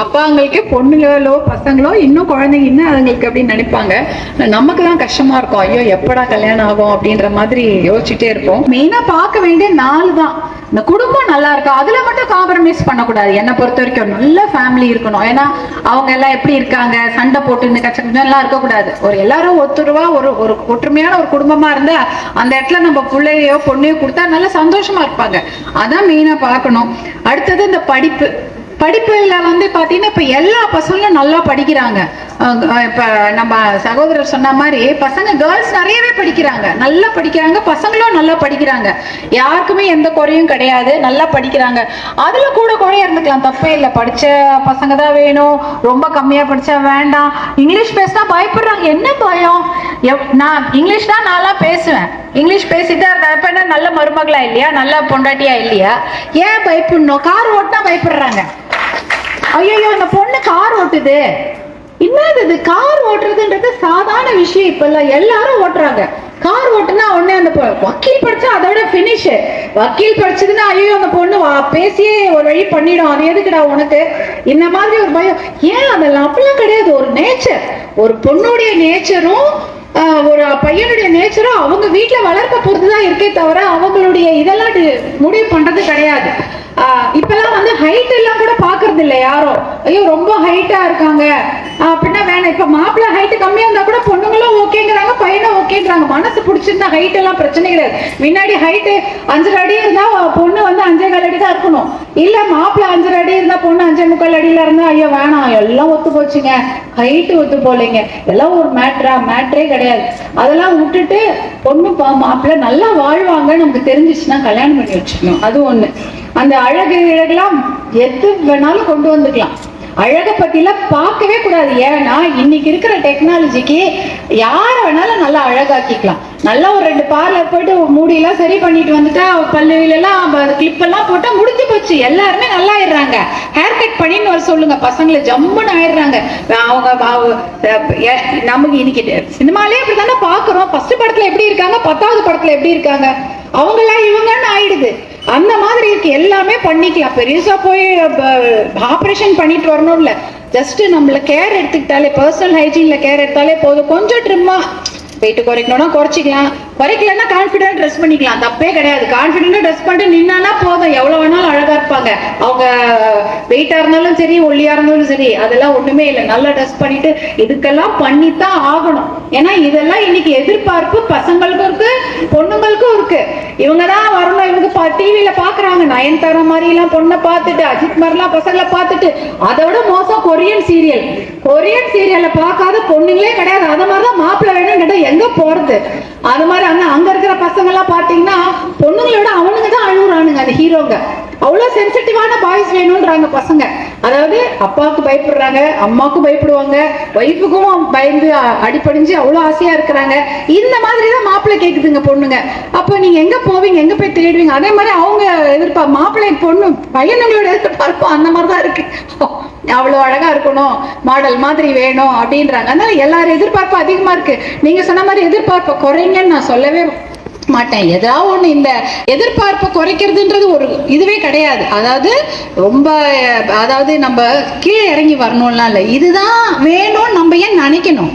அப்பாங்களுக்கே பொண்ணுங்களோ பசங்களோ இன்னும் குழந்தைங்க இன்னும் அதுங்களுக்கு அப்படின்னு நினைப்பாங்க. நமக்கு தான் கஷ்டமா இருக்கும். ஐயோ எப்படா கல்யாணம் ஆகும் அப்படின்ற மாதிரி யோசிச்சுட்டே இருப்போம். மெயினா பார்க்க வேண்டிய நாலு தான். இந்த குடும்பம் நல்லா இருக்கா? அதுல மட்டும் காம்ப்ரமைஸ் பண்ணக்கூடாது. என்னை பொறுத்த வரைக்கும் நல்ல ஃபேமிலி இருக்கணும். ஏன்னா அவங்க எல்லாம் எப்படி இருக்காங்க? சண்டை போட்டு இந்த கச்ச எல்லாம் இருக்கக்கூடாது. ஒரு எல்லாரும் ஒத்துருவா ஒரு ஒரு ஒற்றுமையான ஒரு குடும்பமா இருந்தா அந்த இடத்துல நம்ம பிள்ளையோ பொண்ணையோ கொடுத்தா நல்லா சந்தோஷமா இருப்பாங்க. அதான் மெயினா பார்க்கணும். அடுத்தது இந்த படிப்பு. படிப்பில் வந்து பார்த்தீங்கன்னா இப்போ எல்லா பசங்களும் நல்லா படிக்கிறாங்க. இப்போ நம்ம சகோதரர் சொன்ன மாதிரி பசங்க கேர்ள்ஸ் நிறையவே படிக்கிறாங்க. நல்லா படிக்கிறாங்க பசங்களும் நல்லா படிக்கிறாங்க. யாருக்குமே எந்த குறையும் கிடையாது. நல்லா படிக்கிறாங்க. அதில் கூட குறைய இருந்துக்கலாம். தப்பே இல்லை. படித்த பசங்க தான் வேணும். ரொம்ப கம்மியாக படித்தா வேண்டாம். இங்கிலீஷ் பேசினா பயப்படுறாங்க. என்ன பயம்? எவ்- நான் இங்கிலீஷ் தான் நான்லாம் பேசுவேன். இங்கிலீஷ் பேசிட்டு அப்போ என்ன நல்ல மருமகளா இல்லையா? நல்ல பொண்டாட்டியா இல்லையா? ஏன் பயப்படணும்? கார் ஓட்டினா பயப்படுறாங்க. ஐயோ இந்த பொண்ணு கார் ஓட்டுது. இன்னும் இது? கார் ஓட்டுறதுன்றது சாதாரண விஷயம் இப்பெல்லாம் எல்லாரும் ஓட்டுறாங்க. கார் ஓட்டுனா உடனே அந்த வக்கீல் படிச்சா அதை விட பினிஷ் வக்கீல் படிச்சதுன்னா ஐயோ அந்த பொண்ணு வா- பேசியே ஒரு வழி பண்ணிடும். அது எதுக்குடா உனக்கு? இந்த மாதிரி ஒரு பயம். ஏன் அதெல்லாம்? அப்படிலாம் கிடையாது. ஒரு நேச்சர் ஒரு பொண்ணுடைய நேச்சரும் ஒரு பையனுடைய நேச்சரும் அவங்க வீட்டில் வளர்க்க பொறுத்து தான் இருக்கே தவிர அவங்களுடைய இதெல்லாம் முடிவு பண்றது கிடையாது. இப்பெல்லாம் வந்து ஹைட் எல்லாம் கூட பாக்குறது இல்லை யாரும். ஐயோ ரொம்ப ஹைட்டா இருக்காங்க. அப்படின்னா வேணாம். இப்ப மாப்பிள்ள ஹைட் கம்மியா இருந்தா கூட பொண்ணுங்களும் ஓகேங்கிறாங்க பையனும் ஓகேங்கிறாங்க. மனசு பிடிச்சிருந்தா ஹைட் எல்லாம் பிரச்சனை கிடையாது. முன்னாடி ஹைட்டு அஞ்சரை அடி இருந்தா பொண்ணு வந்து அஞ்சே கால் அடி தான் இருக்கணும். இல்ல மாப்பிள்ள அஞ்சரை அடி இருந்தா பொண்ணு அஞ்சே முக்கால் அடியில இருந்தா ஐயோ வேணாம். எல்லாம் ஒத்து போச்சுங்க. ஹைட்டு ஒத்து போலைங்க எல்லாம் ஒரு மேட்ரா மேட்ரே கிடையாது. அதெல்லாம் விட்டுட்டு பொண்ணு பா- மாப்பிள்ளை நல்லா வாழ்வாங்க. நமக்கு தெரிஞ்சிச்சுன்னா கல்யாணம் பண்ணி வச்சுக்கணும். அது ஒண்ணு. அந்த அழகு இழகெல்லாம் எது வேணாலும் கொண்டு வந்துக்கலாம். அழகை பத்திலாம் பார்க்கவே கூடாது. ஏன்னா இன்னைக்கு இருக்கிற டெக்னாலஜிக்கு யார வேணாலும் நல்லா அழகாக்கிக்கலாம். நல்லா ஒரு ரெண்டு பார்லர் போயிட்டு மூடியெல்லாம் சரி பண்ணிட்டு வந்துட்டா பல்லுவிலெல்லாம் கிளிப்பெல்லாம் போட்டால் முடிஞ்சு போச்சு. எல்லாருமே நல்லா ஆயிடுறாங்க. ஹேர் கட் பண்ணின்னு வர சொல்லுங்க. பசங்களை ஜம்முன்னு ஆயிடுறாங்க. அவங்க நமக்கு இன்னைக்கு சினிமாலே இப்படி தானே பார்க்குறோம் ஃபர்ஸ்ட் படத்தில் எப்படி இருக்காங்க? பத்தாவது படத்தில் எப்படி இருக்காங்க? அவங்களாம் இவங்கன்னு ஆயிடுது. அந்த மாதிரி இருக்கு. எல்லாமே பண்ணிக்கலாம். பெருசா போய் ஆப்ரேஷன் பண்ணிட்டு வரணும் இல்ல ஜஸ்ட் நம்மள கேர் எடுத்துக்கிட்டாலே பர்சனல் ஹைஜீன்ல கேர் எடுத்தாலே போதும். கொஞ்சம் ட்ரிம்மா வெயிட் குறைக்கணும்னா குறைச்சிக்கலாம். குறைக்கலன்னா கான்ஃபிடென்ட் ட்ரெஸ் பண்ணிக்கலாம். தப்பே கிடையாது. கான்ஃபிடென்ட்டா ட்ரெஸ் பண்ணிட்டு நின்னானா போதும். எவ்வளவு வேணாலும் அழகா இருப்பாங்க. அவங்க வெயிட்டா இருந்தாலும் சரி ஒல்லியா இருந்தாலும் சரி அதெல்லாம் ஒண்ணுமே இல்லை. நல்லா ட்ரெஸ் பண்ணிட்டு இதுக்கெல்லாம் பண்ணித்தான் ஆகணும். ஏன்னா இதெல்லாம் இன்னைக்கு எதிர்பார்ப்பு பசங்களுக்கும் இருக்கு பொண்ணுங்களுக்கும் இருக்கு. இவங்க தான் வரணும். இவங்க டிவியில் பாக்குறாங்க. நயன்தாரா மாதிரி எல்லாம் பொண்ணை பார்த்துட்டு அஜித் மாதிரிலாம் பசங்களை பார்த்துட்டு அதை விட மோசம் கொரியன் சீரியல் கொரியன் சீரியலை பார்க்காத பொண்ணுங்களே கிடையாது. அது மாதிரிதான் மாப்பிள்ளை வேணும் கேட்டா எங்க போறது? அது மாதிரி அந்த அங்க இருக்கிற பசங்க எல்லாம் பாத்தீங்கன்னா பொண்ணுங்களோட அவனுங்க தான் அழுகுறானுங்க அந்த ஹீரோங்க அவ்வளோ சென்சிட்டிவான பாய்ஸ் வேணும்ன்றாங்க பசங்க. அதாவது அப்பாவுக்கு பயப்படுறாங்க அம்மாவுக்கும் பயப்படுவாங்க ஒய்ஃபுக்கும் பயந்து அ- அவ்வளோ ஆசையாக இருக்கிறாங்க. இந்த மாதிரி தான் மாப்பிள்ளை கேட்குதுங்க பொண்ணுங்க. அப்போ நீங்கள் எங்கே போவீங்க எங்கே போய் தேடுவீங்க? அதே மாதிரி அவங்க எதிர்ப்பா மாப்பிள்ளை பொண்ணு பையனுங்களோட எதிர்பார்ப்போம் அந்த மாதிரி தான் இருக்கு அவ்வளவு அழகா இருக்கணும் மாடல் மாதிரி வேணும் அப்படின்றாங்க. அதனால எல்லாரும் எதிர்பார்ப்பு அதிகமா இருக்கு. நீங்கள் சொன்ன மாதிரி எதிர்பார்ப்பை குறைங்கன்னு நான் சொல்லவே மாட்டேன். ஏதாவது ஒன்று இந்த எதிர்பார்ப்பை குறைக்கிறதுன்றது ஒரு இதுவே கிடையாது. அதாவது ரொம்ப அதாவது நம்ம கீழே இறங்கி வரணும்லாம் இல்லை. இதுதான் வேணும்னு நம்ம ஏன் நினைக்கணும்?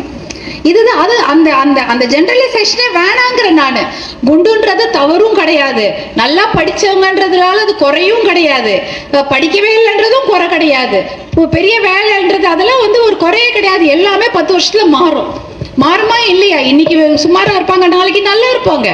இதுதான் அது அந்த அந்த அந்த ஜென்ரலைசேஷனே வேணாங்கிற நான். குண்டுன்றது தவறும் கிடையாது. நல்லா படித்தவங்கன்றதுனால அது குறையும் கிடையாது. படிக்கவே இல்லைன்றதும் குறை கிடையாது. இப்போ பெரிய வேலைன்றது அதெல்லாம் வந்து ஒரு குறையே கிடையாது. எல்லாமே பத்து வருஷத்தில் மாறும். மாறுமா இல்லையா? இன்னைக்கு சுமாராக இருப்பாங்க. நாளைக்கு நல்லா இருப்பாங்க.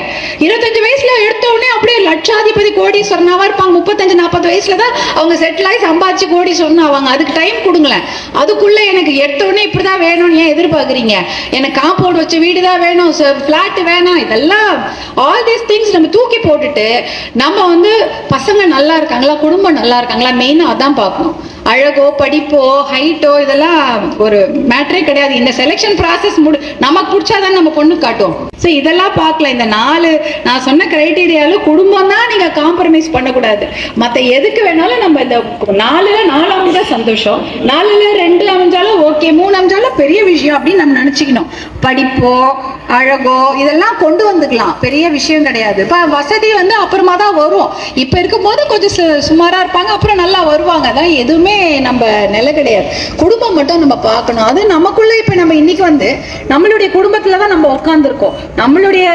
இருபத்தஞ்சு வயசுல எடுத்த உடனே அப்படியே லட்சாதிபதி கோடி சொன்னாவா இருப்பாங்க. முப்பத்தஞ்சு நாற்பது வயசுல தான் அவங்க செட்டில் ஆகி சம்பாதிச்சு கோடி சொன்னாவாங்க அதுக்கு டைம் கொடுங்களேன். அதுக்குள்ள எனக்கு எடுத்த உடனே இப்படிதான் வேணும்னு ஏன் எதிர்பார்க்குறீங்க? எனக்கு காம்பவுண்ட் வச்ச வீடு தான் வேணும் ஃப்ளாட்டு வேணாம். இதெல்லாம் ஆல் தீஸ் திங்ஸ் நம்ம தூக்கி போட்டுட்டு நம்ம வந்து பசங்க நல்லா இருக்காங்களா? குடும்பம் நல்லா இருக்காங்களா? மெயினாக அதான் பார்க்கணும். அழகோ படிப்போ ஹைட்டோ இதெல்லாம் ஒரு மேட்ரே கிடையாது. இந்த செலெக்ஷன் ப்ராசஸ் முடி நமக்கு பிடிச்சாதான் நம்ம பொண்ணு காட்டும். ஸோ இதெல்லாம் பார்க்கல. இந்த நாலு நான் சொன்ன கிரைட்டீரியாவில் குடும்பம் தான் நீங்கள் காம்ப்ரமைஸ் பண்ணக்கூடாது. மற்ற எதுக்கு வேணாலும் நம்ம இந்த நாலுல நாலாவது தான் சந்தோஷம். நாலுல ரெண்டு அமைஞ்சாலும் ஓகே மூணு அமைஞ்சாலும் பெரிய விஷயம் அப்படின்னு நம்ம நினச்சிக்கணும். படிப்போ அழகோ இதெல்லாம் கொண்டு வந்துக்கலாம். பெரிய விஷயம் கிடையாது. இப்போ வசதி வந்து அப்புறமா தான் வரும். இப்போ இருக்கும்போது கொஞ்சம் சு- சுமாராக இருப்பாங்க. அப்புறம் நல்லா வருவாங்க. அதான் எதுவுமே நம்ம நிலை கிடையாது. குடும்பம் மட்டும் நம்ம பார்க்கணும். அது நமக்குள்ளே இப்போ நம்ம இன்னைக்கு வந்து நம்மளுடைய குடும்பத்துல தான் நம்ம உட்காந்துருக்கோம் நம்மளுடைய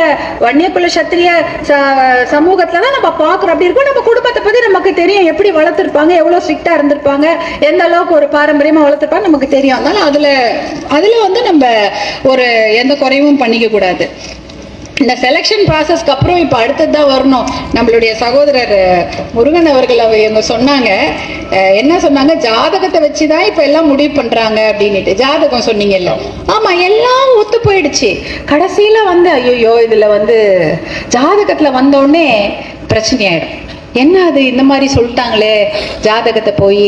வன்னியக்குல சத்திரிய ச- சமூகத்துல தான் நம்ம பார்க்குறோம் அப்படி இருக்கும் நம்ம குடும்பத்தை பத்தி நமக்கு தெரியும். எப்படி வளர்த்துருப்பாங்க எவ்வளவு ஸ்ட்ரிக்டா இருந்திருப்பாங்க எந்த அளவுக்கு ஒரு பாரம்பரியமா வளர்த்துருப்பாங்க நமக்கு தெரியும். அதனால அதுல அதுல வந்து நம்ம ஒரு எந்த குறைவும் பண்ணிக்க கூடாது. இந்த செலெக்ஷன் ப்ராசஸ்க்கு அப்புறம் இப்போ அடுத்தது தான் வரணும். நம்மளுடைய சகோதரர் முருகன் அவர்கள் அவ இவங்க சொன்னாங்க. என்ன சொன்னாங்க? ஜாதகத்தை வச்சு தான் இப்போ எல்லாம் முடிவு பண்ணுறாங்க அப்படின்ட்டு ஜாதகம் சொன்னீங்கல்ல. ஆமாம் எல்லாம் ஒத்து போயிடுச்சு. கடைசியில் வந்து ஐயோ இதில் வந்து ஜாதகத்தில் வந்தோடனே பிரச்சனையாயிடும். என்ன அது? இந்த மாதிரி சொல்லிட்டாங்களே ஜாதகத்தை போய்.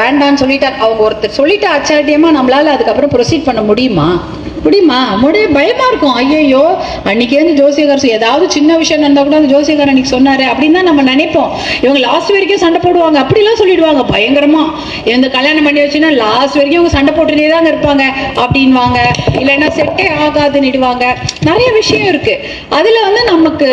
வேண்டான்னு சொல்லிட்டா அவங்க ஒருத்தர் சொல்லிட்டா அச்சாட்டியமாக நம்மளால் அதுக்கப்புறம் ப்ரொசீட் பண்ண முடியுமா? முடியுமா முடிய பயமா இருக்கும். ஐயோ அன்னைக்கு வந்து ஜோசியகார் ஏதாவது சின்ன விஷயம் நடந்தா கூட அந்த ஜோசியகார் அன்னைக்கு சொன்னாரு அப்படின்னு தான் நம்ம நினைப்போம். இவங்க லாஸ்ட் வரைக்கும் சண்டை போடுவாங்க. அப்படிலாம் சொல்லிடுவாங்க. பயங்கரமா. இந்த கல்யாணம் பண்ணி வச்சுன்னா லாஸ்ட் வரைக்கும் அவங்க சண்டை போட்டுட்டே தாங்க இருப்பாங்க. அப்படின்வாங்க இல்லைன்னா செட்டே ஆகாதுன்னுடுவாங்க. நிறைய விஷயம் இருக்கு. அதுல வந்து நமக்கு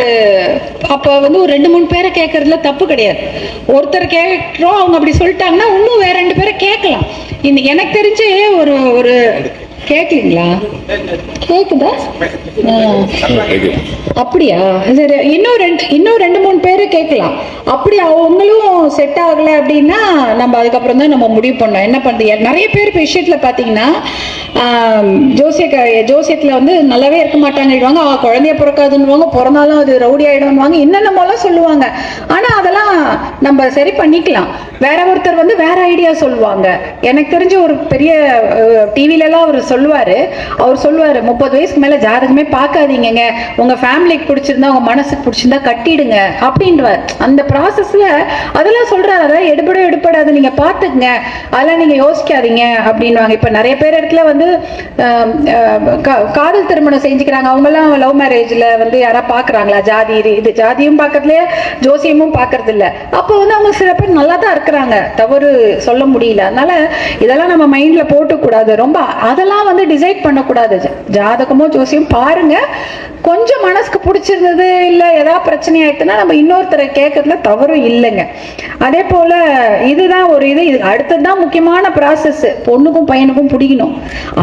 அப்ப வந்து ஒரு ரெண்டு மூணு பேரை கேட்கறதுல தப்பு கிடையாது. ஒருத்தர் கேட்கிறோம். அவங்க அப்படி சொல்லிட்டாங்கன்னா இன்னும் வேற ரெண்டு பேரை கேட்கலாம். இந்த எனக்கு தெரிஞ்சு ஒரு ஒரு கேட்கலீங்களா கேக்குதா? ஆ. அப்படியா? சரி இன்னும் ரெண்டு இன்னும் ரெண்டு மூணு பேரை கேட்கலாம் அப்படி அவங்களும் செட் ஆகலை அப்படின்னா நம்ம அதுக்கப்புறம் தான் நம்ம முடிவு பண்ணோம். என்ன பண்ணுறது நிறைய பேர் இப்போ விஷயத்தில் பார்த்தீங்கன்னா ஆம், ஜோசிய ஜோசியத்தில் வந்து நல்லாவே இருக்க மாட்டாங்கன்னுவாங்க. அவ குழந்தைய பிறக்காதுன்னுவாங்க. பிறந்தாலும் அது ரவுடி ஆயிடும்வாங்க என்னென்னமோலாம் சொல்லுவாங்க. ஆனால் அதெல்லாம் நம்ம சரி பண்ணிக்கலாம். வேற ஒருத்தர் வந்து வேற ஐடியா சொல்லுவாங்க. எனக்கு தெரிஞ்ச ஒரு பெரிய டிவிலலாம் ஒரு சொல்லுவார். அவர் சொல்லுவார் முப்பது வயசுக்கு மேலே ஜாதகமே பார்க்காதீங்கங்க. உங்கள் ஃபேமிலிக்கு பிடிச்சிருந்தா உங்கள் மனசுக்கு பிடிச்சிருந்தா கட்டிடுங்க. அப்படின்வார் அந்த ப்ராசஸில் அதெல்லாம் சொல்கிறாரு அதெல்லாம் எடுபடும் எடுப்படாது நீங்கள் பார்த்துக்குங்க. அதெல்லாம் நீங்கள் யோசிக்காதீங்க அப்படின்வாங்க இப்போ நிறைய பேர் இடத்துல வந்து காதல் திருமணம் செஞ்சுக்கிறாங்க. அவங்கெல்லாம் லவ் மேரேஜில் வந்து யாராவது பார்க்குறாங்களா? ஜாதி இது- இது ஜாதியும் பார்க்கறதுலையே ஜோசியமும் பார்க்கறது இல்லை அப்போ வந்து அவங்க சில பேர் நல்லா தான் இருக்கிறாங்க. தவறு சொல்ல முடியல. அதனால இதெல்லாம் நம்ம மைண்டில் போட்டுக்கூடாது. ரொம்ப அதெல்லாம் வந்து டிசைட் பண்ணக்கூடாது. ஜாதகமோ ஜோசியம் பாருங்க. கொஞ்சம் மனசுக்கு பிடிச்சிருந்தது இல்லை ஏதாவது பிரச்சனை ஆயிட்டுன்னா நம்ம இன்னொருத்தரை கேட்கறதுல தவறும் இல்லைங்க. அதே போல இதுதான் ஒரு இது. இது அடுத்ததுதான் முக்கியமான ப்ராசஸ் பொண்ணுக்கும் பையனுக்கும் பிடிக்கணும்.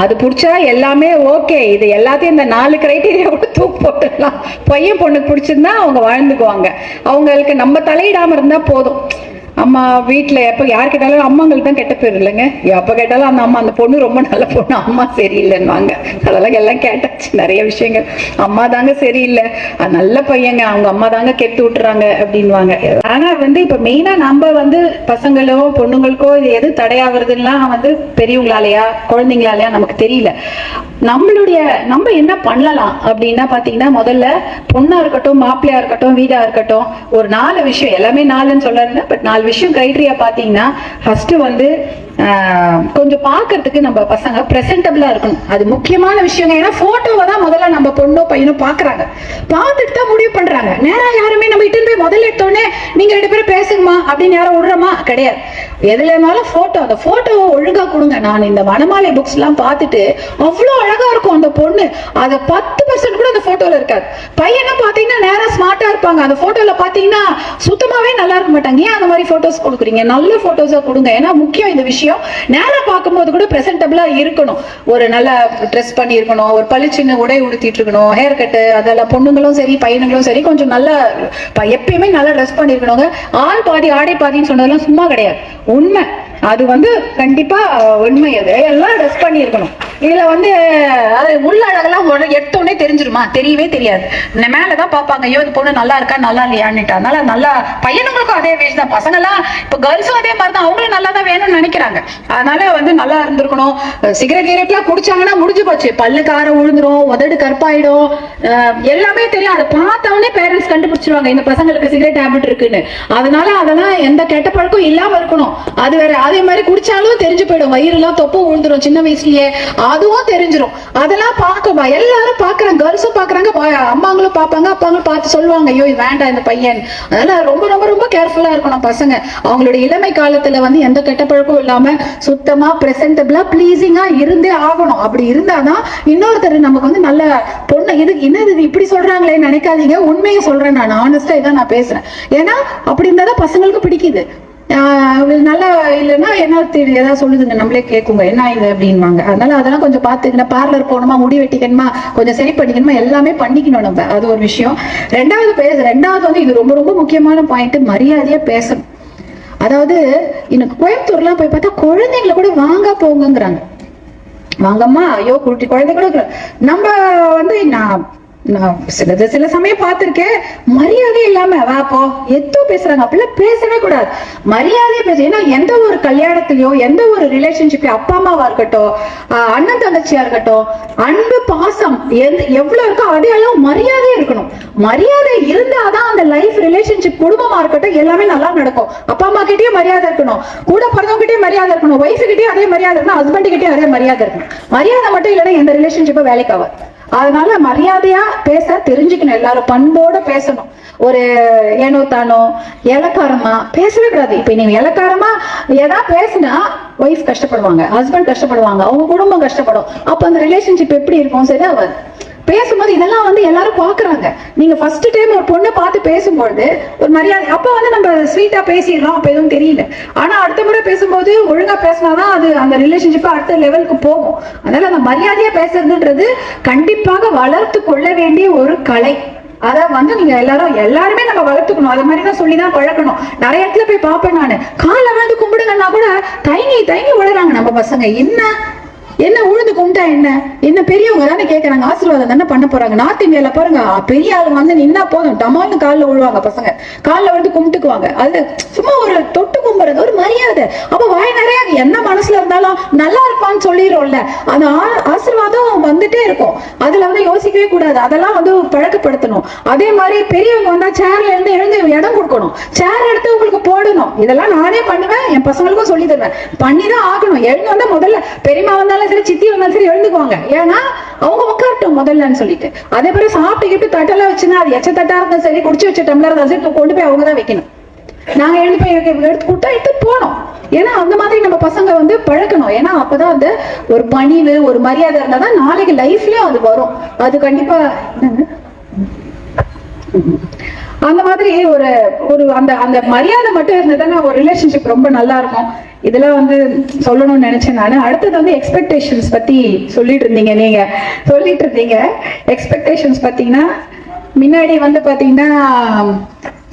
அது பிடிச்சா எல்லாமே ஓகே இது எல்லாத்தையும் இந்த நாலு கிரைட்டீரியா கூட தூக்கு போட்டுடலாம். பையன் பொண்ணுக்கு பிடிச்சிருந்தா அவங்க வாழ்ந்துக்குவாங்க. அவங்களுக்கு நம்ம தலையிடாமல் இருந்தால் போதும். அம்மா வீட்டில் எப்போ யார் கேட்டாலும் அம்மாங்களுக்கு தான் கெட்ட பேர் இல்லைங்க. எப்போ கேட்டாலும் அந்த அம்மா அந்த பொண்ணு ரொம்ப நல்ல பொண்ணு அம்மா சரியில்லைன்னுவாங்க. அதெல்லாம் எல்லாம் நிறைய விஷயங்கள். அம்மா தாங்க சரியில்லை. நல்ல பையங்க. அவங்க அம்மா தாங்க கெட்டு விட்டுறாங்க அப்படின்வாங்க ஆனா வந்து இப்ப மெயினா நம்ம வந்து பசங்களோ பொண்ணுங்களுக்கோ இது எது தடையாகிறதுலாம் வந்து பெரியவங்களாலயா குழந்தைங்களாலயா நமக்கு தெரியல. நம்மளுடைய நம்ம என்ன பண்ணலாம் அப்படின்னா பாத்தீங்கன்னா முதல்ல பொண்ணா இருக்கட்டும் மாப்பிள்ளையா இருக்கட்டும் வீடா இருக்கட்டும் ஒரு நாலு விஷயம். எல்லாமே நாலுன்னு சொல்றாருன்னா பட் நாலு விஷயம் கிரைட்டீரியா பாத்தீங்கன்னா ஃபர்ஸ்ட் வந்து கொஞ்சம் பார்க்கறதுக்கு நம்ம பசங்க ப்ரெசென்டபிளாக இருக்கணும். அது முக்கியமான விஷயங்க. ஏன்னா போட்டோவை தான் முதல்ல நம்ம பொண்ணோ பையனோ பாக்குறாங்க பார்த்துட்டு தான் முடிவு பண்றாங்க. நேரா யாருமே நம்ம இட்டு போய் முதல்ல எடுத்தோடனே நீங்க ரெண்டு பேரும் பேசுங்கம்மா அப்படின்னு யாரும் விடுறோமா? கிடையாது. எதுல இருந்தாலும் போட்டோ அந்த போட்டோவை ஒழுங்கா கொடுங்க. நான் இந்த வனமாலை புக்ஸ் எல்லாம் பார்த்துட்டு அவ்வளோ அழகா இருக்கும் அந்த பொண்ணு. அதை பத்து பர்சன்ட் கூட அந்த போட்டோல இருக்காது. பையனை பாத்தீங்கன்னா நேரா ஸ்மார்ட்டா இருப்பாங்க. அந்த போட்டோல பாத்தீங்கன்னா சுத்தமாவே நல்லா இருக்க மாட்டாங்க. ஏன் அந்த மாதிரி போட்டோஸ் கொடுக்குறீங்க? நல்ல போட்டோஸா கொடுங்க. ஏன்னா முக்கியம் இந்த விஷயம். நேரா பார்க்கும்போது கூட பிரசன்டபிளா இருக்கணும். ஒரு நல்ல ட்ரெஸ் பண்ணியிருக்கணும். ஒரு பளிச்சுன்னு உடை உடுத்திட்டு இருக்கணும். ஹேர் கட்டு அதெல்லாம் பொண்ணுங்களும் சரி பையனுங்களும் சரி கொஞ்சம் நல்லா எப்பயுமே நல்லா ட்ரெஸ் பண்ணிருக்கணுங்க. ஆள் பாதி ஆடை பாதின்னு சொன்னதெல்லாம் சும்மா கிடையாது. உண்மை. அது வந்து கண்டிப்பா உண்மை. அது எல்லாம் ட்ரெஸ் பண்ணியிருக்கணும். இதுல வந்து அது உள்ள உடனே எடுத்தோடனே தெரிஞ்சிருமா? தெரியவே தெரியாது. இந்த மேலதான் பார்ப்பாங்க ஐயோ இந்த பொண்ணு நல்லா இருக்கா நல்லா இல்லையான்னுட்டு. அதனால நல்லா பையனுங்களுக்கும் அதே வேஷ் தான். பசங்கெல்லாம் இப்போ கேர்ள்ஸும் அதே மாதிரி தான் அவங்களும் நல்லா தான் வேணும்னு நினைக்கிறாங்க. அதனால வந்து நல்லா இருந்திருக்கணும். சிகரெட் கிகரெட்லாம் குடிச்சாங்கன்னா முடிஞ்சு போச்சு. பல்லு காரம் விழுந்துரும் உதடு கற்பாயிடும் அஹ், எல்லாமே தெரியும். அதை பார்த்தவொடனே பேரண்ட்ஸ் கண்டுபிடிச்சிருவாங்க இந்த பசங்களுக்கு சிகரெட் ஹேபிட் இருக்குன்னு. அதனால அதெல்லாம் எந்த கெட்ட பழக்கம் இல்லாம இருக்கணும். அது வேற அதே மாதிரி குடிச்சாலும் தெரிஞ்சு போயிடும். வயிறுலாம் தொப்பு விழுந்துரும் சின்ன வயசுலயே. அதுவும் தெரிஞ்சிடும் அதெல்லாம் பார்க்கமா எல்லாரும் பாக்குறாங்க கேர்ள்ஸும் பாக்குறாங்க அம்மாங்களும் பாப்பாங்க அப்பாங்களும் பார்த்து சொல்லுவாங்க ஐயோ வேண்டாம் இந்த பையன். அதனால ரொம்ப ரொம்ப ரொம்ப கேர்ஃபுல்லா இருக்கணும் பசங்க. அவங்களோட இளமை காலத்துல வந்து எந்த கெட்ட பழக்கமும் இல்லாம சுத்தமா பிரசன்டபிளா ப்ளீசிங்கா இருந்தே ஆகணும். அப்படி இருந்தாதான் இன்னொருத்தர் நமக்கு வந்து நல்ல பொண்ணு இது என்னது இது இப்படி சொல்றாங்களே நினைக்காதீங்க. உண்மையை சொல்றேன் நான். ஆனஸ்டா இதான் நான் பேசுறேன். ஏன்னா அப்படி இருந்தாதான் பசங்களுக்கு பிடிக்குது. அவங்களுக்கு நல்லா இல்லைன்னா என்ன ஏதாவது சொல்லுதுங்க நம்மளே கேட்குங்க என்ன இது அப்படின்வாங்க. அதனால அதெல்லாம் கொஞ்சம் பார்த்துக்கணும் பார்லர் போகணுமா முடி வெட்டிக்கணுமா கொஞ்சம் சரி பண்ணிக்கணுமா எல்லாமே பண்ணிக்கணும் நம்ம. அது ஒரு விஷயம். ரெண்டாவது பேச ரெண்டாவது வந்து இது ரொம்ப ரொம்ப முக்கியமான பாயிண்ட் மரியாதையா பேசணும். அதாவது எனக்கு கோயம்புத்தூர்லாம் போய் பார்த்தா குழந்தைங்களை கூட வாங்க போங்கங்கிறாங்க. வாங்கம்மா ஐயோ குட்டி குழந்தை கூட நம்ம வந்து நான் நான் சில சில சமயம் பார்த்திருக்கேன். மரியாதை இல்லாம வா போ. எத்தோ பேசுறாங்க. அப்படிலாம் பேசவே கூடாது. மரியாதையை பேச ஏன்னா எந்த ஒரு கல்யாணத்திலயோ எந்த ஒரு ரிலேஷன்ஷிப்லயோ அப்பா அம்மாவா இருக்கட்டும் அண்ணன் தங்கச்சியா இருக்கட்டும் அன்பு பாசம் எந்த எவ்வளவு இருக்கோ அதே அளவு மரியாதை இருக்கணும். மரியாதை இருந்தாதான் அந்த லைஃப் ரிலேஷன்ஷிப் குடும்பமா இருக்கட்டும் எல்லாமே நல்லா நடக்கும். அப்பா அம்மா கிட்டயும் மரியாதை இருக்கணும். கூட பிறந்தவங்ககிட்டயும் மரியாதை இருக்கணும். ஒய்ஃபு கிட்டயும் அதே மரியாதை இருக்கணும். ஹஸ்பண்ட் கிட்டயும் அதே மரியாதை இருக்கணும். மரியாதை மட்டும் இல்லைன்னா எந்த ரிலேஷன்ஷிப்பும் வேலைக்கு ஆகாது. அதனால மரியாதையா பேச தெரிஞ்சுக்கணும் எல்லாரும் பண்போட பேசணும். ஒரு ஏனோ தானோ இலக்காரமா பேசவே கூடாது. இப்ப நீங்க இலக்காரமா ஏதா பேசினா ஒய்ஃப் கஷ்டப்படுவாங்க ஹஸ்பண்ட் கஷ்டப்படுவாங்க அவங்க குடும்பம் கஷ்டப்படும். அப்ப அந்த ரிலேஷன்ஷிப் எப்படி இருக்கும்? சரி ஆகாது பேசும்போது இதெல்லாம் வந்து எல்லாரும் பாக்குறாங்க நீங்க ஃபர்ஸ்ட் டைம் ஒரு பொண்ணை பார்த்து பேசும்பொழுது ஒரு மரியாதை அப்ப வந்து நம்ம ஸ்வீட்டா பேசிடுறோம் அப்ப எதுவும் தெரியல. ஆனா அடுத்த முறை பேசும்போது ஒழுங்கா பேசினாதான் அது அந்த ரிலேஷன்ஷிப் அடுத்த லெவலுக்கு போகும். அதனால அந்த மரியாதையா பேசுறதுன்றது கண்டிப்பாக வளர்த்து கொள்ள வேண்டிய ஒரு கலை. அதை வந்து நீங்க எல்லாரும் எல்லாருமே நம்ம வளர்த்துக்கணும். அது மாதிரி தான் சொல்லி தான் பழக்கணும் நிறைய இடத்துல போய் பார்ப்பேன் நான். காலை வந்து கும்பிடுங்கன்னா கூட தயங்கி தயங்கி விழுறாங்க நம்ம பசங்க. என்ன? என்ன உழுந்து கும்பிட்டா என்ன? என்ன பெரியவங்க தானே கேட்கறாங்க ஆசீர்வாதம் தானே பண்ண போறாங்க. நார்த் இந்தியால பாருங்க பெரிய ஆளுங்க வந்து நின்னா போதும். டமால்னு கால்ல விழுவாங்க பசங்க. கால்ல வந்து கும்பிட்டுக்குவாங்க. அது சும்மா ஒரு தொட்டு கும்புறது ஒரு அப்ப வாய் நிறைய என்ன மனசுல இருந்தாலும் நல்லா இருப்பான்னு சொல்லிடுறோம்ல. அந்த ஆ- ஆசீர்வாதம் வந்துட்டே இருக்கும். அதுல வந்து யோசிக்கவே கூடாது. அதெல்லாம் வந்து பழக்கப்படுத்தணும். அதே மாதிரி பெரியவங்க வந்தா சேர்ல இருந்து எழுந்து இடம் கொடுக்கணும். சேர் எடுத்து உங்களுக்கு போடணும். இதெல்லாம் நானே பண்ணுவேன். என் பசங்களுக்கும் சொல்லி தருவேன். பண்ணிதான் ஆகணும். எழுந்து வந்தா முதல்ல பெரியம்மா வந்தாலும் சரி சித்தி வந்தாலும் சரி எழுந்துக்குவாங்க. ஏன்னா அவங்க உட்காரட்டும் முதல்லன்னு சொல்லிட்டு. அதே மாதிரி சாப்பிட்டுக்கிட்டு தட்டெல்லாம் வச்சுன்னா அது எச்ச தட்டா இருந்தாலும் சரி குடிச்சு வச்ச டம்ளர் இருந்தாலும் சரி கொண்டு போய் அவங்க தான் வைக்கணும். நாங்கள் எழுந்து போய் எடுத்து கொடுத்தா எடுத்து போனோம் ஏன்னா அந்த மாதிரி நம்ம பசங்க வந்து பழக்கணும் ஏன்னா அப்பதான் வந்து ஒரு பணிவு ஒரு மரியாதை இருந்தால் தான் நாளைக்கு லைஃப்லயும் அது வரும். அது கண்டிப்பா அந்த மாதிரி ஒரு ஒரு அந்த அந்த மரியாதை மட்டும் இருந்ததுன்னா ஒரு ரிலேஷன்ஷிப் ரொம்ப நல்லா இருக்கும். இதெல்லாம் வந்து சொல்லணும்னு நினைச்சேன் நான். அடுத்தது வந்து எக்ஸ்பெக்டேஷன்ஸ் பத்தி சொல்லிட்டு இருந்தீங்க நீங்க. சொல்லிட்டு இருந்தீங்க. எக்ஸ்பெக்டேஷன்ஸ் பாத்தீங்கன்னா முன்னாடி வந்து பாத்தீங்கன்னா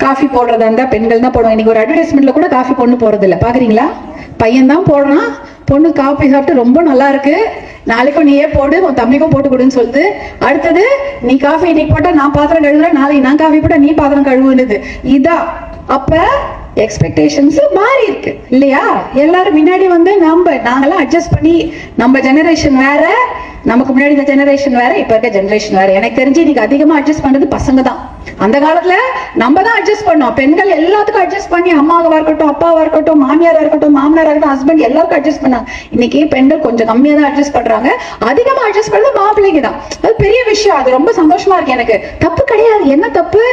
காஃபி போடுறதா இருந்தால் பெண்கள் தான் போடுவாங்க. இன்னைக்கு ஒரு அட்வர்டைஸ்மெண்ட்ல கூட காஃபி பொண்ணு போறது பார்க்குறீங்களா பாக்குறீங்களா? பையன் தான் போடுறான். பொண்ணு காஃபி சாப்பிட்டு ரொம்ப நல்லா இருக்கு. நாளைக்கும் நீயே போடு உன் தம்பிக்கும் போட்டு கொடுன்னு சொல்லிட்டு அடுத்தது நீ காஃபி இன்னைக்கு போட்டால் நான் பாத்திரம் கழுவுறேன் நாளைக்கு நான் காஃபி போட்டால் நீ பாத்திரம் கழுவுனது இதான் அப்போ எக்ஸ்பெக்டேஷன்ஸ் மாறி இருக்கு. இல்லையா? எல்லாரும் முன்னாடி வந்து நம்ம நாங்களாம் அட்ஜஸ்ட் பண்ணி நம்ம ஜெனரேஷன் வேற நமக்கு முன்னாடி இந்த ஜெனரேஷன் வேற இப்ப இருக்க ஜெனரேஷன் வேற. எனக்கு தெரிஞ்சு இன்னைக்கு அதிகமா அட்ஜஸ்ட் பண்றது பசங்க தான் அந்த காலத்துல நம்ம தான் அட்ஜஸ்ட் பண்ணோம். பெண்கள் எல்லாத்துக்கும் அட்ஜஸ்ட் பண்ணி அம்மாவா இருக்கட்டும் அப்பாவா இருக்கட்டும் மாமியாரா இருக்கட்டும் மாமனாரா இருக்கட்டும் ஹஸ்பண்ட் எல்லாருக்கும் அட்ஜஸ்ட் பண்ணாங்க. இன்னைக்கு பெண்கள் கொஞ்சம் கம்மியா தான் அட்ஜஸ்ட் பண்றாங்க. அதிகமா அட்ஜஸ்ட் பண்றது மாப்பிள்ளைங்க தான் அது பெரிய விஷயம். அது ரொம்ப சந்தோஷமா இருக்கு எனக்கு. தப்பு கிடையாது. என்ன தப்பு?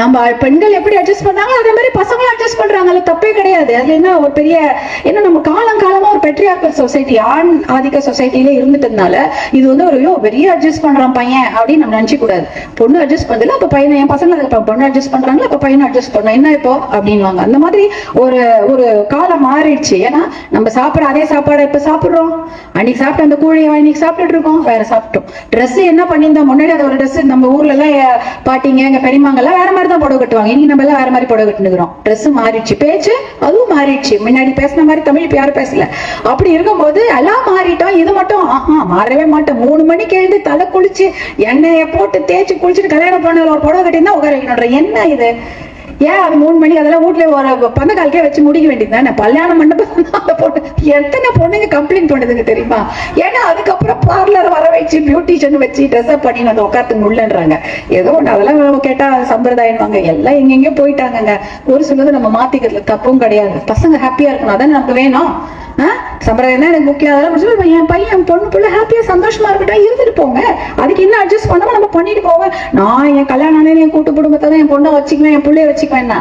நம்ம பெண்கள் எப்படி அட்ஜஸ்ட் பண்றாங்க அதே மாதிரி பசங்களும் அட்ஜஸ்ட் பண்றாங்க தப்பே கிடையாது. அது என்ன ஒரு பெரிய என்ன நம்ம காலம் காலமா ஒரு பெட்ரியாக்கல் சொசைட்டி ஆண் ஆதிக்க சொசைட்டில இருந்துட்டதுனால இது வந்து ஒரு ஐயோ, பெரிய அட்ஜஸ்ட் பண்றான் பையன் அப்படின்னு நம்ம நினைச்சு கூடாது. பொண்ணு அட்ஜஸ்ட் பண்ணல அப்ப பையனை என் பசங்க இப்ப பொண்ணு அட்ஜஸ்ட் பண்றாங்களா? அப்ப பையனை அட்ஜஸ்ட் பண்ணணும். என்ன இப்போ? அப்படின்வாங்க அந்த மாதிரி ஒரு ஒரு காலம் மாறிடுச்சு. ஏன்னா நம்ம சாப்பிடுற அதே சாப்பாடை இப்ப சாப்பிடுறோம். அன்னைக்கு சாப்பிட்ட அந்த கூழையை இன்னைக்கு சாப்பிட்டுட்டு இருக்கோம். வேற சாப்பிட்டோம். ட்ரெஸ் என்ன பண்ணியிருந்தோம் முன்னாடி அது ஒரு ட்ரெஸ் நம்ம ஊர்ல எல்லாம் பாட்டிங்க எங்க பெரியமாங்க எல்லாம் வேற மாதிரி தான் புடவை கட்டுவாங்க. இன்னைக்கு நம்ம எல்லாம் வேற மாதிரி புடவை கட்டுனுக்குறோம் ட்ரெஸ் மாறிடுச்சு. பேச்சு அதுவும் மாறிடுச்சு. முன்னாடி பேசின மாதிரி தமிழ் இப்ப யாரும் பேசல. அப்படி இருக்கும்போது எல்லாம் மாறிட்டோம். இது மட்டும் ஆஹா மாறவே மாட்டோம். மூணு மணிக்கு எழுந்து தலை குளிச்சு எண்ணெயை போட்டு தேய்ச்சி குளிச்சுட்டு கல்யாணம் பண்ணல ஒரு புடவை கட்டியிருந்தா உட்கார வைக்கணுன்ற என்ன இது? ஏன் அது மூணு மணி? அதெல்லாம் வீட்ல ஒரு பந்த கால்க்கே வச்சு முடிக்க வேண்டியது தானே? கல்யாணம் மண்டபம் போட்டு பொண்ணு. எத்தனை பொண்ணுங்க கம்ப்ளைண்ட் பண்ணுதுங்க தெரியுமா? ஏன்னா அதுக்கப்புறம் பார்லர் வர வச்சு பியூட்டிஷியன் வச்சு ட்ரெஸ் அப் பண்ணி அதை உட்காந்து உள்ளன்றாங்க ஏதோ ஒண்ணு அதெல்லாம் கேட்டா சம்பிரதாயம்வாங்க எல்லாம் எங்கெங்கயோ போயிட்டாங்கங்க. ஒரு சிலது நம்ம மாத்திக்கிறதுல தப்பும் கிடையாது. பசங்க ஹாப்பியா இருக்கணும். அதானே நமக்கு வேணும். சம்பிரதாயம் தான் எனக்கு முக்கியம். அதெல்லாம் முடிச்சு என் பையன் என் பொண்ணு பிள்ளை ஹாப்பியாக சந்தோஷமா இருக்கட்டும் இருந்துட்டு போங்க. அதுக்கு என்ன அட்ஜஸ்ட் பண்ணாமல் நம்ம பண்ணிட்டு போவேன் நான் என் கல்யாணம் என் கூட்டு குடும்பத்தை தான் என் பொண்ணை வச்சுக்குவேன் என் பிள்ளைய வச்சுக்குவேன்னா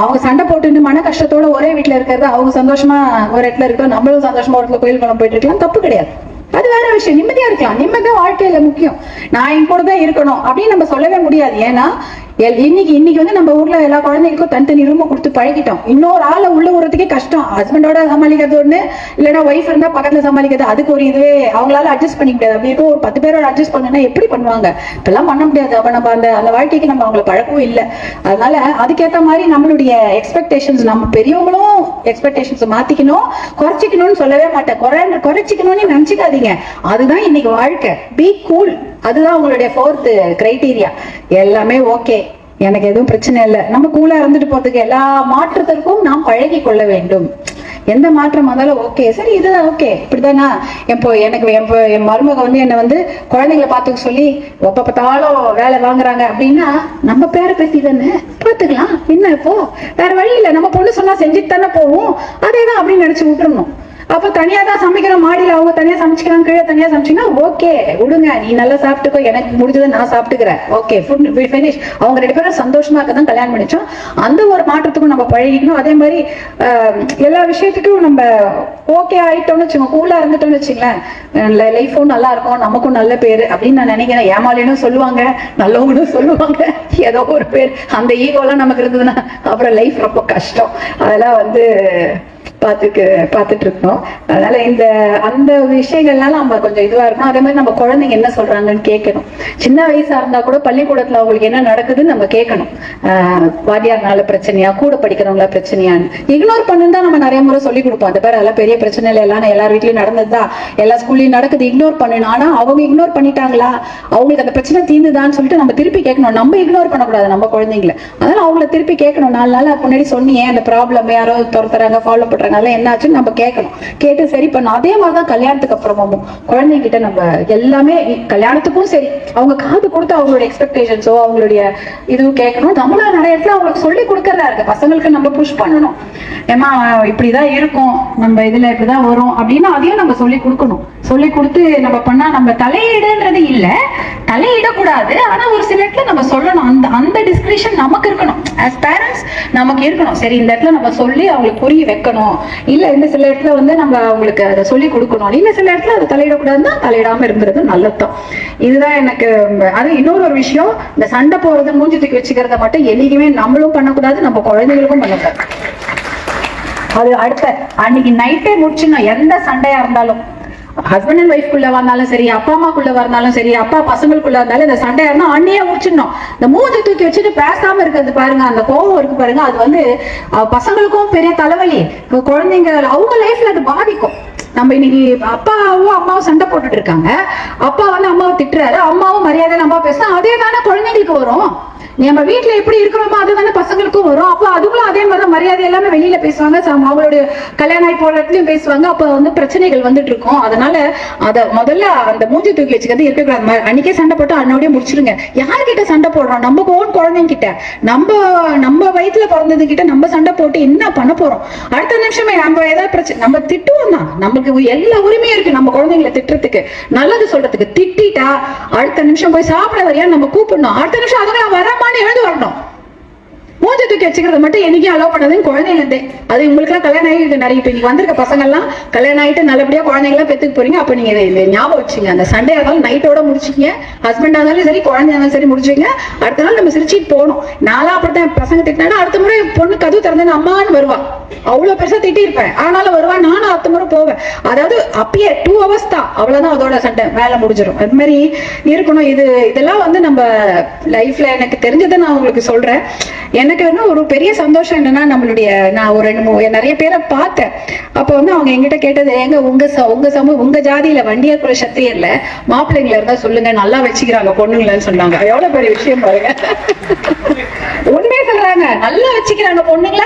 அவங்க சண்டை போட்டுட்டு மன கஷ்டத்தோட ஒரே வீட்டில் இருக்கிறது அவங்க சந்தோஷமா ஒரு இடத்துல இருக்கோம் நம்மளும் சந்தோஷமா ஒரு இடத்துல கோயில் குளம் போயிட்டு இருக்கலாம். தப்பு கிடையாது. அது வேற விஷயம். நிம்மதியா இருக்கலாம். நிம்மதி வாழ்க்கையில முக்கியம். நான் என் கூட தான் இருக்கணும் அப்படின்னு நம்ம சொல்லவே முடியாது. ஏன்னா இன்னைக்கு இன்னைக்கு வந்து நம்ம ஊர்ல எல்லா குழந்தைகளுக்கும் தனித்தனி ரூம் கொடுத்து பழகிட்டோம். இன்னொரு ஆளை உள்ள விடுறதுக்கே கஷ்டம். ஹஸ்பண்டோட சமாளிக்கிறது ஒண்ணு இல்லைன்னா ஒய்ஃப் இருந்தா பக்கத்துல சமாளிக்கிறது அதுக்கு ஒரு இதுவே அவங்களால அட்ஜஸ்ட் பண்ணிக்க முடியாது. அப்படி இருக்கும் ஒரு பத்து பேரோட அட்ஜஸ்ட் பண்ணுன்னா எப்படி பண்ணுவாங்க? இப்பெல்லாம் பண்ண முடியாது. அப்ப நம்ம அந்த அந்த வாழ்க்கைக்கு நம்ம அவங்களை பழக்கவும் இல்லை. அதனால அதுக்கேத்த மாதிரி நம்மளுடைய எக்ஸ்பெக்டேஷன்ஸ் நம்ம பெரியவங்களும் எக்ஸ்பெக்டேஷன்ஸ் மாத்திக்கணும். குறைச்சிக்கணும்னு சொல்லவே மாட்டேன். குறை குறைச்சிக்கணும்னு நினைச்சுக்காதீங்க. அதுதான் இன்னைக்கு வாழ்க்கை. பி கூல் அதுதான் உங்களுடைய ஃபோர்த் கிரைட்டீரியா எல்லாமே ஓகே எனக்கு எதுவும் பிரச்சனை இல்லை. நம்ம கூலா இருந்துட்டு போறதுக்கு எல்லா மாற்றத்திற்கும் நாம் பழகி கொள்ள வேண்டும். எந்த மாற்றம் வந்தாலும் ஓகே சரி இதுதான் ஓகே இப்படிதானா? இப்போ எனக்கு என் என் மருமக வந்து என்னை வந்து குழந்தைங்களை பார்த்துக்க சொல்லி எப்ப பார்த்தாலும் வேலை வாங்குறாங்க அப்படின்னா நம்ம பேரை பேசி தானே? பார்த்துக்கலாம். என்ன இப்போ? வேற வழி இல்லை. நம்ம பொண்ணு சொன்னா செஞ்சுட்டு தானே போவோம். அதே தான் அப்படின்னு நினைச்சு விட்டுறணும். அப்ப தனியா தான் சமைக்கிற மாடியில அவங்க தனியா சமைச்சுக்கிறாங்க கீழே தனியா சமைச்சீங்கன்னா ஓகே விடுங்க நீ நல்லா சாப்பிட்டுக்கோ எனக்கு முடிஞ்சதை நான் சாப்பிட்டுக்கிறேன். ஓகே ஃபுட் ஃபினிஷ் அவங்க ரெண்டு பேரும் சந்தோஷமா இருக்க தான் கல்யாணம் பண்ணிச்சோம் அந்த ஒரு மாற்றத்துக்கும் நம்ம பழகிக்கணும். அதே மாதிரி எல்லா விஷயத்துக்கும் நம்ம ஓகே ஆயிட்டோம்னு வச்சுக்கோங்க. கூலா இருந்துட்டோம்னு வச்சுங்களேன் லைஃபும் நல்லா இருக்கும். நமக்கும் நல்ல பேர் அப்படின்னு நான் நினைக்கிறேன். ஏமாலினும் சொல்லுவாங்க நல்லவங்களும் சொல்லுவாங்க. ஏதோ ஒரு பேர். அந்த ஈகோலாம் நமக்கு இருந்ததுன்னா அப்புறம் லைஃப் ரொம்ப கஷ்டம். அதெல்லாம் வந்து பார்த்துக்கு பார்த்துட்டு இருக்கோம் அதனால இந்த அந்த விஷயங்கள்லாம் நம்ம கொஞ்சம் இதுவா இருக்கணும். அதே மாதிரி நம்ம குழந்தைங்க என்ன சொல்றாங்கன்னு கேட்கணும். சின்ன வயசா இருந்தா கூட பள்ளிக்கூடத்துல அவங்களுக்கு என்ன நடக்குதுன்னு நம்ம கேட்கணும். ஆஹ் வாத்தியார்னால பிரச்சனையா கூட படிக்கிறவங்களா பிரச்சனையான்னு. இக்னோர் பண்ணுன்னு தான் நம்ம நிறைய முறை சொல்லி கொடுப்போம். அந்த பேர் அதெல்லாம் பெரிய பிரச்சனை இல்லை. எல்லாம் எல்லார் வீட்லயும் நடந்ததுதான் எல்லா ஸ்கூல்லயும் நடக்குது. இக்னோர் பண்ணணும் ஆனா அவங்க இக்னோர் பண்ணிட்டாங்களா? அவங்களுக்கு அந்த பிரச்சனை தீர்ந்துதான்னு சொல்லிட்டு நம்ம திருப்பி கேட்கணும். நம்ம இக்னோர் பண்ணக்கூடாது நம்ம குழந்தைங்களை. அதனால அவங்கள திருப்பி கேட்கணும். நாலு நாள் முன்னாடி சொன்னியே அந்த ப்ராப்ளம் யாரோ துரத்துறாங்க ஃபாலோ பண்றாங்க. அதெல்லாம் என்னாச்சுன்னு நம்ம கேட்கணும். கேட்டு சரி பண்ணணும் அதே மாதிரி தான் கல்யாணத்துக்கு அப்புறமும் குழந்தைகிட்ட நம்ம எல்லாமே கல்யாணத்துக்கும் சரி அவங்க காது கொடுத்து அவங்களுடைய எக்ஸ்பெக்டேஷன்ஸோ அவங்களுடைய இதுவும் கேட்கணும். நம்மளும் நிறைய இடத்துல அவங்களுக்கு சொல்லி கொடுக்கறதா இருக்கு பசங்களுக்கு நம்ம புஷ் பண்ணணும். ஏமா இப்படிதான் இருக்கும். நம்ம இதுல இப்படிதான் வரும் அப்படின்னு அதையும் நம்ம சொல்லி கொடுக்கணும். சொல்லி கொடுத்து நம்ம பண்ணா நம்ம தலையீடுன்றது இல்ல. தலையிடக்கூடாது. ஆனா ஒரு சில இடத்துல நம்ம சொல்லணும். அந்த அந்த டிஸ்கிரிப்ஷன் நமக்கு இருக்கணும். ஆஸ் பேரண்ட்ஸ் நமக்கு இருக்கணும். சரி இந்த இடத்துல நம்ம சொல்லி அவங்களுக்கு புரிய வைக்கணும். இல்ல இந்த சில இடத்துல வந்து நம்ம அவங்களுக்கு அதை சொல்லி கொடுக்கணும். இல்ல சில இடத்துல அதை தலையிடக்கூடாதுன்னா தலையிடாம இருக்கிறது நல்லதுதான். இதுதான் எனக்கு அது இன்னொரு ஒரு விஷயம். இந்த சண்டை போறது மூஞ்சி தூக்கி வச்சுக்கிறத மட்டும் என்னைக்குமே நம்மளும் பண்ணக்கூடாது நம்ம குழந்தைகளுக்கும் பண்ணக்கூடாது. அது அடுத்த அன்னைக்கு நைட்டே முடிச்சிடணும் எந்த சண்டையா இருந்தாலும் ஹஸ்பண்ட் அண்ட் ஒய்ஃப்குள்ள வந்தாலும் சரி அப்பா அம்மாக்குள்ள வந்தாலும் சரி அப்பா பசங்களுக்குள்ள இருந்தாலும் இந்த சண்டையா இருந்தா அன்னையே முடிச்சிடணும். இந்த மூஞ்சி தூக்கி வச்சுட்டு பேசாம இருக்கிறது பாருங்க அந்த கோவம் இருக்கு பாருங்க அது வந்து பசங்களுக்கும் பெரிய தலைவலி. குழந்தைங்க அவங்க லைஃப்ல அது பாதிக்கும். நம்ம இன்னைக்கு அப்பாவும் அம்மாவும் சண்டை போட்டுட்டு இருக்காங்க. அப்பா வந்து அம்மாவை திட்டுறாரு அம்மாவும் மரியாதை நம்ம பேசுனா அதே தானே குழந்தைங்களுக்கு வரும். நம்ம வீட்டுல எப்படி இருக்கிறோமோ அதுதானே பசங்களுக்கும் வரும். அப்போ அது மரியாதை எல்லாமே வெளியில பேசுவாங்க. அவங்களுடைய கல்யாணம் ஆகி போற இடத்துலயும் பேசுவாங்க. அப்ப வந்து பிரச்சனைகள் வந்துட்டு இருக்கும் அதனால அத முதல்ல அந்த மூஞ்சி தூக்கி வச்சுக்கிறது இருக்கக்கூடாது. ம- அன்னைக்கே சண்டை போட்டு அன்னோடய முடிச்சிருங்க. யார்கிட்ட சண்டை போடுறோம்? நம்ம ஓன் குழந்தைங்க கிட்ட நம்ம நம்ம வயித்துல பிறந்தது கிட்ட நம்ம சண்டை போட்டு என்ன பண்ண போறோம்? அடுத்த நிமிஷமே நம்ம ஏதாவது பிரச்சனை நம்ம திட்டுவோம் தான். நமக்கு எல்லா உரிமையும் இருக்கு நம்ம குழந்தைங்களை திட்டுறதுக்கு. நல்லது சொல்றதுக்கு. திட்டிட்டா அடுத்த நிமிஷம் போய் சாப்பிட வரையா நம்ம கூப்பிடணும். அடுத்த நிமிஷம் அதுங்க வரமான்னு எழுந்து வரணும். மூஞ்ச தூக்கி வச்சுக்கிறது மட்டும் என்னைக்கும் அலோவ் பண்ணதுன்னு குழந்தைங்க அது உங்களுக்கு எல்லாம் கல்யாணம் ஆகி நிறைய இப்போ நீங்க வந்திருக்க பசங்க எல்லாம் கல்யாணம் ஆயிட்டு நல்லபடியா குழந்தைங்களாம் பெத்துக்கு போறீங்க. அப்ப நீங்க இதை- ஞாபகம் வச்சுங்க. அந்த சண்டே இருந்தாலும் நைட்டோட முடிச்சிங்க ஹஸ்பண்டா இருந்தாலும் சரி குழந்தையா இருந்தாலும் சரி முடிச்சுங்க அடுத்த நாள் நம்ம சிரிச்சிட்டு போகணும். நாளா அப்படித்தான் பசங்க திட்டினா அடுத்த முறை பொண்ணு கதவு திறந்து அம்மான்னு வருவா. அவ்வளவு பெருசா திட்டி இருப்பேன் ஆனாலும் வருவா நானும் அடுத்த முறை போவேன். அதாவது அப்பயே டூ ஹவர்ஸ் தான். அவ்வளவுதான் அதோட சண்டை. வேலை முடிஞ்சிடும் அது மாதிரி இருக்கணும். இது இதெல்லாம் வந்து நம்ம லைஃப்ல எனக்கு தெரிஞ்சதை நான் உங்களுக்கு சொல்றேன். எனக்கு வந்து ஒரு பெரிய சந்தோஷம் என்னன்னா நம்மளுடைய நான் ஒரு ரெண்டு மூணு நிறைய பேரை பார்த்தேன். அப்போ வந்து அவங்க எங்கிட்ட கேட்டது எங்க உங்க ச- உங்க சமூக உங்க ஜாதியில வண்டியர் குல சத்திரியர்ல மாப்பிள்ளைங்கள இருந்தா சொல்லுங்க நல்லா வச்சுக்கிறாங்க பொண்ணுங்களன்னு சொன்னாங்க. எவ்வளவு பெரிய விஷயம் பாருங்க. உண்மையை நல்லா வச்சுக்கிறாங்க பொண்ணுங்கள.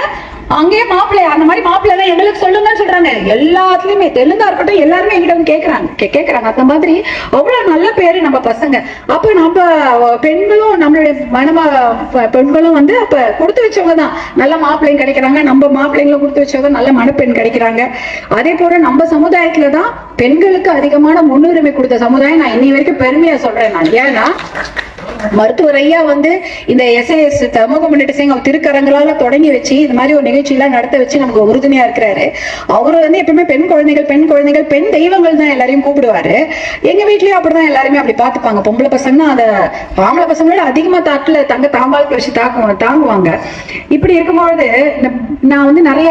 அங்கேயே மாப்பிள்ளை அந்த மாதிரி மாப்பிள்ளை தான் எங்களுக்கு சொல்லுங்கன்னு சொல்றாங்க. எல்லாத்துலயுமே தெலுங்கா இருக்கட்டும் எல்லாருமே எங்கிட்ட வந்து கேக்குறாங்க. கேக்குறாங்க. அந்த மாதிரி அவ்வளவு நல்ல பேரு நம்ம பசங்க. அப்ப நம்ம பெண்களும் நம்மளுடைய மனமா பெண்களும் வந்து அப்ப கொடுத்து வச்சவங்க தான். நல்ல மாப்பிள்ளையும் கிடைக்கிறாங்க. நம்ம மாப்பிள்ளைங்களும் கொடுத்து வச்சவங்க நல்ல மணப்பெண் கிடைக்கிறாங்க. அதே போல நம்ம சமுதாயத்துல தான் பெண்களுக்கு அதிகமான முன்னுரிமை கொடுத்த சமுதாயம். நான் இன்னி வரைக்கும் பெருமையா சொல்றேன் நான். ஏன்னா மருத்துவர் ஐயா வந்து இந்த எஸ்ஐஎஸ் சமூக முன்னேற்ற சங்கம் திருக்கரங்களால தொடங்கி வச்சு இந்த மாதிரி ஒரு நிகழ்ச்சி எல்லாம் நடத்த வச்சு நமக்கு உறுதுணையா இருக்கிறாரு. அவரு வந்து எப்பவுமே பெண் குழந்தைகள் பெண் குழந்தைகள் பெண் தெய்வங்கள் தான் எல்லாரையும் கூப்பிடுவாரு. எங்க வீட்லயும் அப்படிதான் எல்லாருமே அப்படி பாத்துப்பாங்க பொம்பளை பசங்கன்னா அந்த ஆம்பளை பசங்களோட அதிகமா தாக்கல தங்க தாம்பாளுக்கு வச்சு தாக்குவாங்க தாங்குவாங்க. இப்படி இருக்கும்பொழுது நான் வந்து நிறைய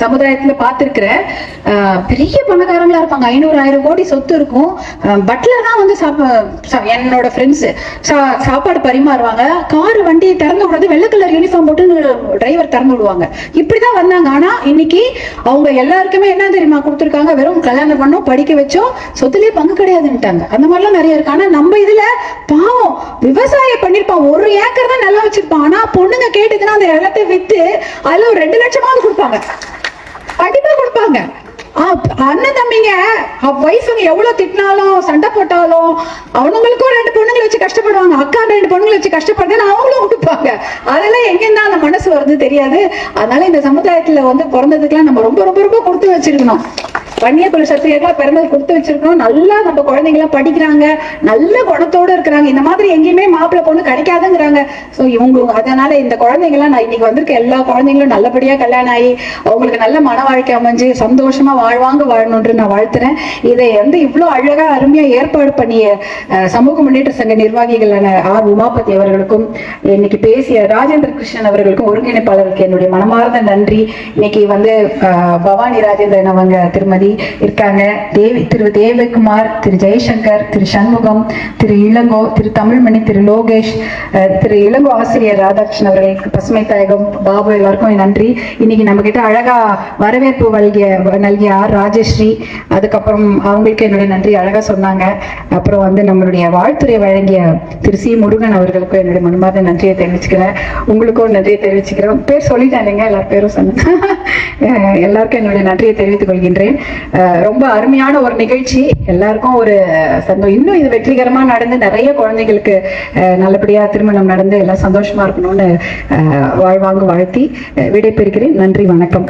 சமுதாயத்துல பார்த்திருக்கிறேன். ஆஹ் பெரிய பணக்காரங்களா இருப்பாங்க. ஐநூறு ஆயிரம் கோடி சொத்து இருக்கும். பட்லர் தான் வந்து என்னோட ஃப்ரெண்ட்ஸ் சாப்பாடு பரிமாறுவாங்க. கார் வண்டி திறந்து விடுறது வெள்ளை கலர் யூனிஃபார்ம் போட்டு டிரைவர் திறந்து விடுவாங்க. இப்படிதான் வந்தாங்க. ஆனா இன்னைக்கு அவங்க எல்லாருக்குமே என்ன தெரியுமா கொடுத்துருக்காங்க? வெறும் கல்யாணம் பண்ணோம் படிக்க வச்சோம் சொத்துலயே பங்கு கிடையாதுன்ட்டாங்க அந்த மாதிரிலாம் நிறைய இருக்கு. ஆனா நம்ம இதுல பாவம். விவசாயம் பண்ணிருப்பான். ஒரு ஏக்கர் தான் நல்லா வச்சிருப்பான். ஆனா பொண்ணுங்க கேட்டுதுன்னா அந்த இடத்தை வித்து அதுல ஒரு ரெண்டு லட்சமாவது கொடுப்பாங்க. கண்டிப்பா கொடுப்பாங்க. அண்ணன் தம்பிங்க ஒய்ஃபுங்க எவ்வளவு திட்டினாலும் சண்டை போட்டாலும் அவனுங்களுக்கும் ரெண்டு பொண்ணுங்களை வச்சு கஷ்டப்படுவாங்க. அக்கா ரெண்டு பொண்ணுங்களை வச்சு கஷ்டப்படுறேன்னு அவங்களும் கொடுப்பாங்க அதெல்லாம் எங்கேருந்து அந்த மனசு வருது தெரியாது. அதனால இந்த சமுதாயத்துல வந்து பிறந்ததுக்கெல்லாம் நம்ம ரொம்ப ரொம்ப ரொம்ப கொடுத்து வச்சிருக்கணும். வன்னிய குல சத்திரியர்களா பிறந்தது கொடுத்து வச்சிருக்கோம். நல்லா நம்ம குழந்தைங்களாம் படிக்கிறாங்க. நல்ல குணத்தோட இருக்கிறாங்க. இந்த மாதிரி எங்கேயுமே மாப்பிள்ளை பொண்ணு கிடைக்காதுங்கிறாங்க. சோ இவங்க அதனால இந்த குழந்தைங்களாம் நான் இன்னைக்கு வந்திருக்க எல்லா குழந்தைங்களும் நல்லபடியா கல்யாணம் ஆகி அவங்களுக்கு நல்ல மன வாழ்க்கை அமைஞ்சு சந்தோஷமா வாழ்வாங்க வாழணும்னு நான் வாழ்த்துறேன். இதை வந்து இவ்வளவு அழகா அருமையா ஏற்பாடு பண்ணிய சமூக முன்னேற்ற சங்க நிர்வாகிகளான ஆர். உமாபதி அவர்களுக்கும் இன்னைக்கு பேசிய ராஜேந்திர கிருஷ்ணன் அவர்களுக்கும் ஒருங்கிணைப்பாளருக்கு என்னுடைய மனமார்ந்த நன்றி. இன்னைக்கு வந்து பவானி ராஜேந்திரன் அவங்க திருமதி இருக்காங்க. தேவி திரு தேவகுமார் திரு ஜெய்சங்கர் திரு சண்முகம் திரு இளங்கோ திரு தமிழ்மணி திரு லோகேஷ் திரு இளங்கோ ஆசிரியர் ராதாகிருஷ்ணன் அவர்களுக்கு பசுமை தாயகம் பாபு எல்லாருக்கும் நன்றி. இன்னைக்கு நம்ம கிட்ட அழகா வரவேற்பு வழங்கிய நல்கிய ஆர் ராஜஸ்ரீ அதுக்கப்புறம் அவங்களுக்கு என்னுடைய நன்றி அழகா சொன்னாங்க. அப்புறம் வந்து நம்மளுடைய வாழ்த்துறை வழங்கிய திரு சி முருகன் அவர்களுக்கும் என்னுடைய மனமார்ந்த நன்றியை தெரிவிச்சுக்கிறேன். உங்களுக்கும் நன்றியை தெரிவிச்சுக்கிறேன். பேர் சொல்லிட்டானுங்க எல்லா பேரும் சொன்னேன் எல்லாருக்கும் என்னுடைய நன்றியை தெரிவித்துக் கொள்கின்றேன். ரொம்ப அருமையான ஒரு நிகழ்ச்சி. எல்லாருக்கும் ஒரு சந்தோஷம் இன்னும் இது வெற்றிகரமா நடந்து நிறைய குழந்தைகளுக்கு நல்லபடியாக நல்லபடியா திருமணம் நடந்து எல்லாம் சந்தோஷமா இருக்கணும்னு வாழ்வாங்க வாழ்த்தி அஹ் விடைபெறுகிறேன். நன்றி வணக்கம்.